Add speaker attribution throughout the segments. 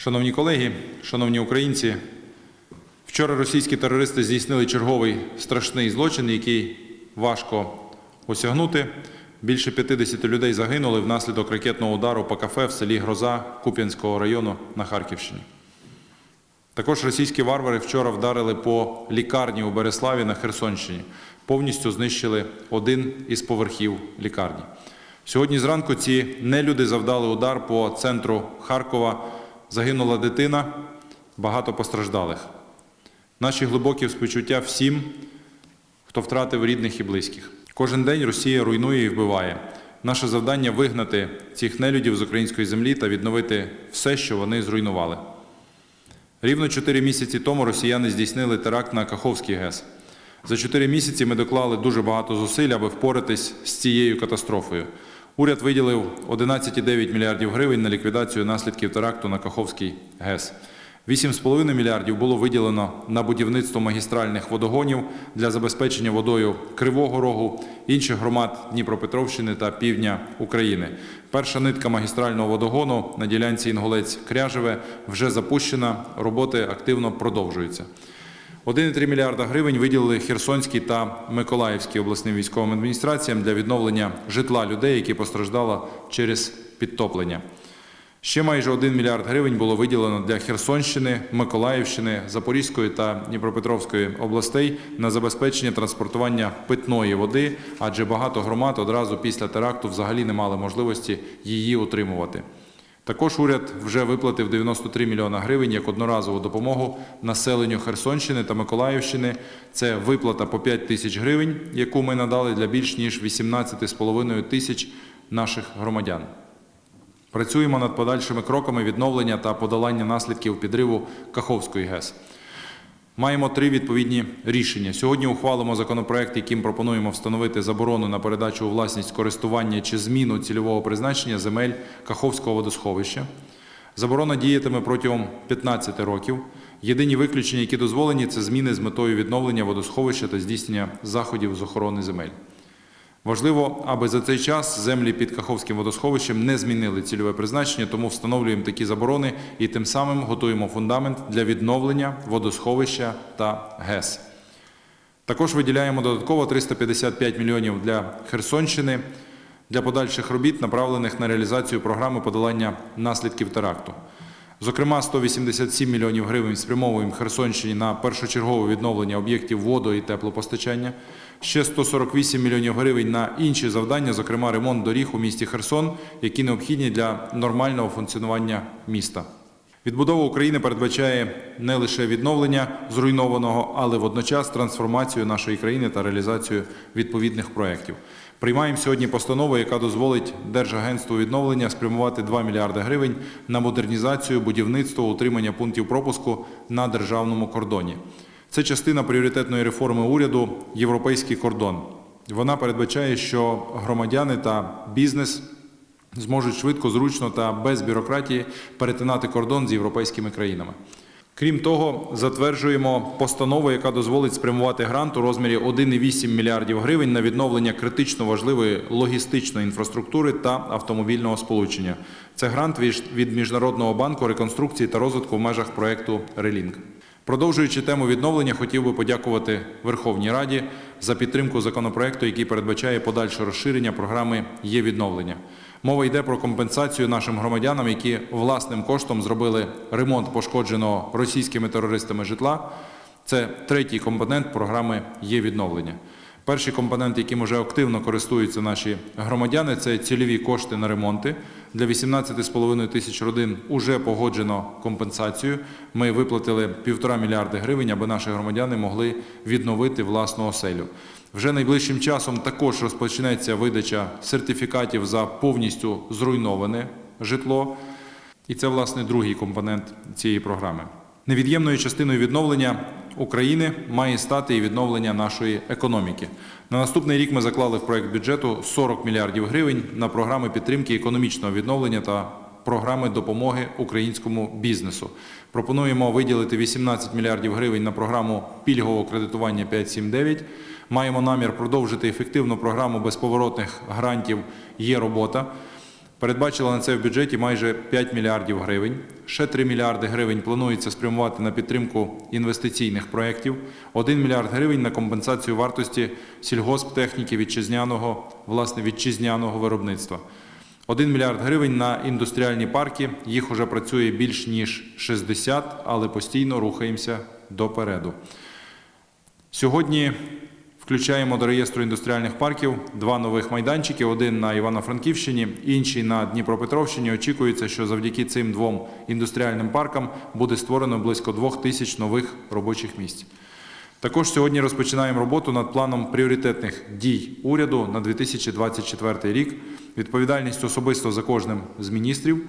Speaker 1: Шановні колеги, шановні українці, вчора російські терористи здійснили черговий страшний злочин, який важко осягнути. Більше 50 людей загинули внаслідок ракетного удару по кафе в селі Гроза Куп'янського району на Харківщині. Також російські варвари вчора вдарили по лікарні у Береславі на Херсонщині. Повністю знищили один із поверхів лікарні. Сьогодні зранку ці нелюди завдали удар по центру Харкова. Загинула дитина, багато постраждалих. Наші глибокі співчуття всім, хто втратив рідних і близьких. Кожен день Росія руйнує і вбиває. Наше завдання вигнати цих нелюдів з української землі та відновити все, що вони зруйнували. Рівно чотири місяці тому росіяни здійснили теракт на Каховський ГЕС. За чотири місяці ми доклали дуже багато зусиль, аби впоратись з цією катастрофою. Уряд виділив 11,9 мільярдів гривень на ліквідацію наслідків теракту на Каховський ГЕС. 8,5 мільярдів було виділено на будівництво магістральних водогонів для забезпечення водою Кривого Рогу, інших громад Дніпропетровщини та півдня України. Перша нитка магістрального водогону на ділянці Інгулець-Кряжеве вже запущена, роботи активно продовжуються. 1,3 мільярда гривень виділили Херсонській та Миколаївській обласним військовим адміністраціям для відновлення житла людей, які постраждали через підтоплення. Ще майже 1 мільярд гривень було виділено для Херсонщини, Миколаївщини, Запорізької та Дніпропетровської областей на забезпечення транспортування питної води, адже багато громад одразу після теракту взагалі не мали можливості її утримувати. Також уряд вже виплатив 93 мільйона гривень як одноразову допомогу населенню Херсонщини та Миколаївщини. Це виплата по 5 тисяч гривень, яку ми надали для більш ніж 18,5 тисяч наших громадян. Працюємо над подальшими кроками відновлення та подолання наслідків підриву Каховської ГЕС. Маємо три відповідні рішення. Сьогодні ухвалимо законопроект, яким пропонуємо встановити заборону на передачу у власність користування чи зміну цільового призначення земель Каховського водосховища. Заборона діятиме протягом 15 років. Єдині виключення, які дозволені, це зміни з метою відновлення водосховища та здійснення заходів з охорони земель. Важливо, аби за цей час землі під Каховським водосховищем не змінили цільове призначення, тому встановлюємо такі заборони і тим самим готуємо фундамент для відновлення водосховища та ГЕС. Також виділяємо додатково 355 мільйонів для Херсонщини для подальших робіт, направлених на реалізацію програми подолання наслідків теракту. Зокрема, 187 мільйонів гривень спрямовуємо Херсонщині на першочергове відновлення об'єктів водо- і теплопостачання. Ще 148 мільйонів гривень на інші завдання, зокрема ремонт доріг у місті Херсон, які необхідні для нормального функціонування міста. Відбудова України передбачає не лише відновлення зруйнованого, але водночас трансформацію нашої країни та реалізацію відповідних проєктів. Приймаємо сьогодні постанову, яка дозволить Держагентству відновлення спрямувати 2 мільярди гривень на модернізацію, будівництво, утримання пунктів пропуску на державному кордоні. Це частина пріоритетної реформи уряду Європейський кордон. Вона передбачає, що громадяни та бізнес зможуть швидко, зручно та без бюрократії перетинати кордон з європейськими країнами. Крім того, затверджуємо постанову, яка дозволить спрямувати грант у розмірі 1,8 мільярдів гривень на відновлення критично важливої логістичної інфраструктури та автомобільного сполучення. Це грант від- Міжнародного банку реконструкції та розвитку в межах проекту Релінк. Продовжуючи тему відновлення, хотів би подякувати Верховній Раді за підтримку законопроекту, який передбачає подальше розширення програми є відновлення. Мова йде про компенсацію нашим громадянам, які власним коштом зробили ремонт пошкодженого російськими терористами житла. Це третій компонент програми є відновлення. Перший компонент, яким вже активно користуються наші громадяни, це цільові кошти на ремонти. Для 18,5 тисяч родин уже погоджено компенсацію. Ми виплатили півтора мільярди гривень, аби наші громадяни могли відновити власну оселю. Вже найближчим часом також розпочнеться видача сертифікатів за повністю зруйноване житло. І це, власне, другий компонент цієї програми. Невід'ємною частиною відновлення України має стати і відновлення нашої економіки. На наступний рік ми заклали в проект бюджету 40 мільярдів гривень на програми підтримки економічного відновлення та програми допомоги українському бізнесу. Пропонуємо виділити 18 мільярдів гривень на програму пільгового кредитування 579. Маємо намір продовжити ефективну програму безповоротних грантів Є робота. Передбачила на це в бюджеті майже 5 мільярдів гривень. Ще 3 мільярди гривень планується спрямувати на підтримку інвестиційних проєктів, 1 мільярд гривень на компенсацію вартості сільгосптехніки вітчизняного, власне, вітчизняного виробництва. 1 мільярд гривень на індустріальні парки. Їх уже працює більш ніж 60, але постійно рухаємося допереду. Сьогодні включаємо до реєстру індустріальних парків два нових майданчики: один на Івано-Франківщині, інший на Дніпропетровщині. Очікується, що завдяки цим двом індустріальним паркам буде створено близько двох тисяч нових робочих місць. Також сьогодні розпочинаємо роботу над планом пріоритетних дій уряду на 2024 рік. Відповідальність особисто за кожним з міністрів.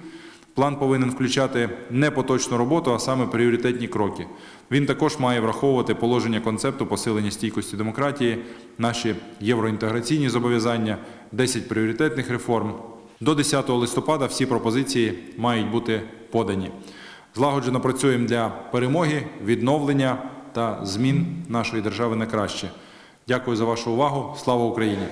Speaker 1: План повинен включати не поточну роботу, а саме пріоритетні кроки. Він також має враховувати положення концепту посилення стійкості демократії, наші євроінтеграційні зобов'язання, 10 пріоритетних реформ. До 10 листопада всі пропозиції мають бути подані. Злагоджено працюємо для перемоги, відновлення та змін нашої держави на краще. Дякую за вашу увагу. Слава Україні!